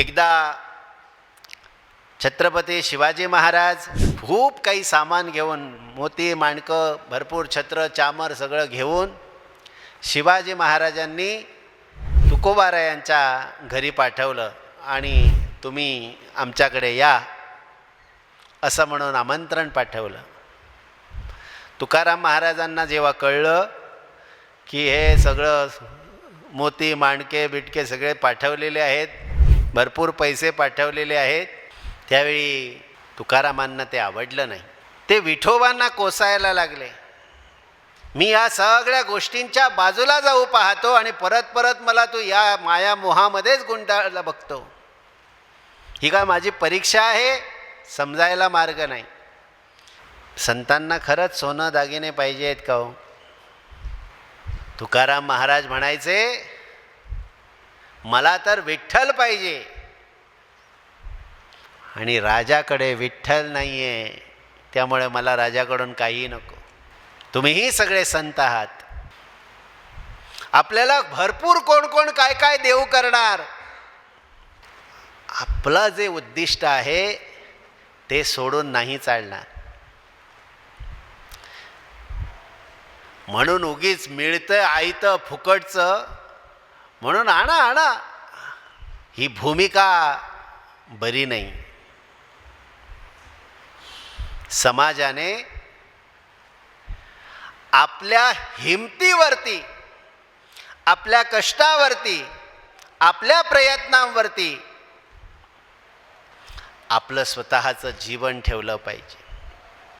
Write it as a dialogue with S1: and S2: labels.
S1: एकदा छत्रपती शिवाजी महाराज खूप काही सामान घेऊन मोती माणकं भरपूर छत्र चामर सगळं घेऊन शिवाजी महाराजांनी तुकोबारायांच्या घरी पाठवलं आणि तुम्ही आमच्याकडे या असं म्हणून आमंत्रण पाठवलं. तुकाराम महाराजांना जेव्हा कळलं की हे सगळं मोती माणके बिटके सगळे पाठवलेले आहेत भरपूर पैसे पाठवलेले आहेत. त्यावेळी तुकारामांना ते आवडलं नाही. ते विठोबांना कोसायला लागले. मी या सगळ्या गोष्टींच्या बाजूला जाऊ पाहतो आणि परत परत मला तू या माया मोहामध्येच गुंडाळला बघतो. ही काय माझी परीक्षा आहे? समजायला मार्ग नाही. संतांना खरंच सोनं दागिने पाहिजे आहेत का हो? तुकाराम महाराज म्हणायचे मला तर विठ्ठल पाहिजे. आणि राजाकडे विठ्ठल नाही आहे त्यामुळे मला राजाकडून काही नको. तुम्हीही सगळे संत आहात. आपल्याला भरपूर कोण कोण काय काय देऊ करणार. आपलं जे उद्दिष्ट आहे ते सोडून नाही चालणार. म्हणून उगीच मिळतं आयतं फुकटचं म्हणून आणा आणा. ही भूमिका बरी नाही. समाजाने आपल्या हिमतीवरती आपल्या कष्टावरती आपल्या प्रयत्नांवरती आपलं स्वतःचं जीवन ठेवलं पाहिजे.